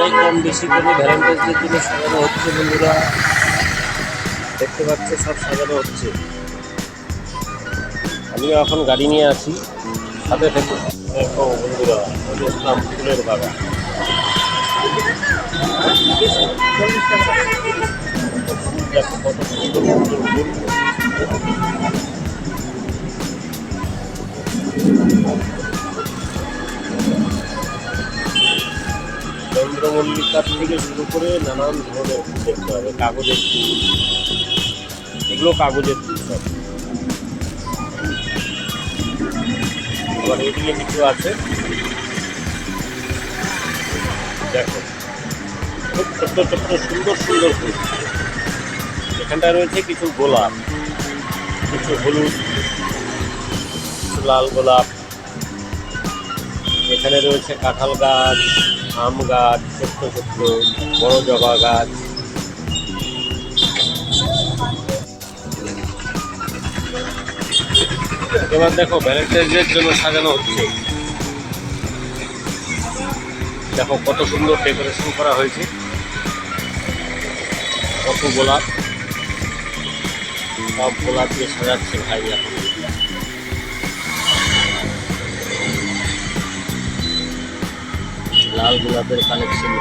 জায়গায় কম বেশি করে ভ্যালেন্টাইন্স ডের জন্য সাজানো হচ্ছে বন্ধুরা। দেখতে পাচ্ছে, সব সাজানো হচ্ছে। আমিও এখন গাড়ি নিয়ে আছি। সাথে থেকে বন্ধুরা এসলাম ফুলের বাগান। কত সুন্দর ফুল থেকে শুরু করে নানান ধরনের দেখতে হবে কাগজের ফুল এগুলো কাগজের ফুল সব। এদিকে কিছু আছে। দেখো, খুব ছোট্ট ছোট্ট, সুন্দর সুন্দর ফুল এখানটায় রয়েছে কিছু গোলাপ, কিছু হলুদ লাল গোলাপ। এখানে রয়েছে কাঁঠাল গাছ। আম গাছ ছোট্ট ছোট্ট বড় জবা গাছ। এবার দেখো ভ্যালেন্টাইন্সের জন্য সাজানো হচ্ছে। দেখো কত সুন্দর ডেকোরেশন করা হয়েছে। কত গোলাপ। সব গোলাপ দিয়ে সাজাচ্ছে ভাই এখন। লাল গোলাপের কালেকশন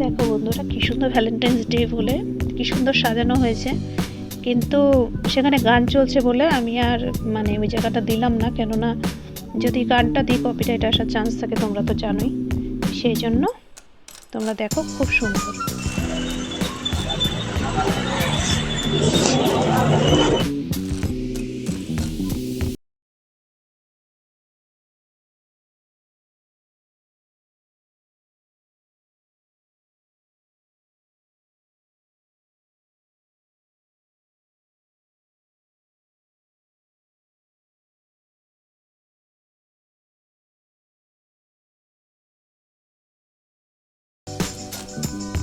দেখো বন্ধুরা, কি সুন্দর ভ্যালেন্টাইন্স ডে বলে, কি সুন্দর সাজানো হয়েছে। কিন্তু সেখানে গান চলছে বলে আমি আর মানে ওই জায়গাটা দিলাম না। কেননা, যদি গানটা দিই কপিরাইট আসার চান্স থাকে, তোমরা তো জানোই। সেই জন্য তোমরা দেখো, খুব সুন্দর।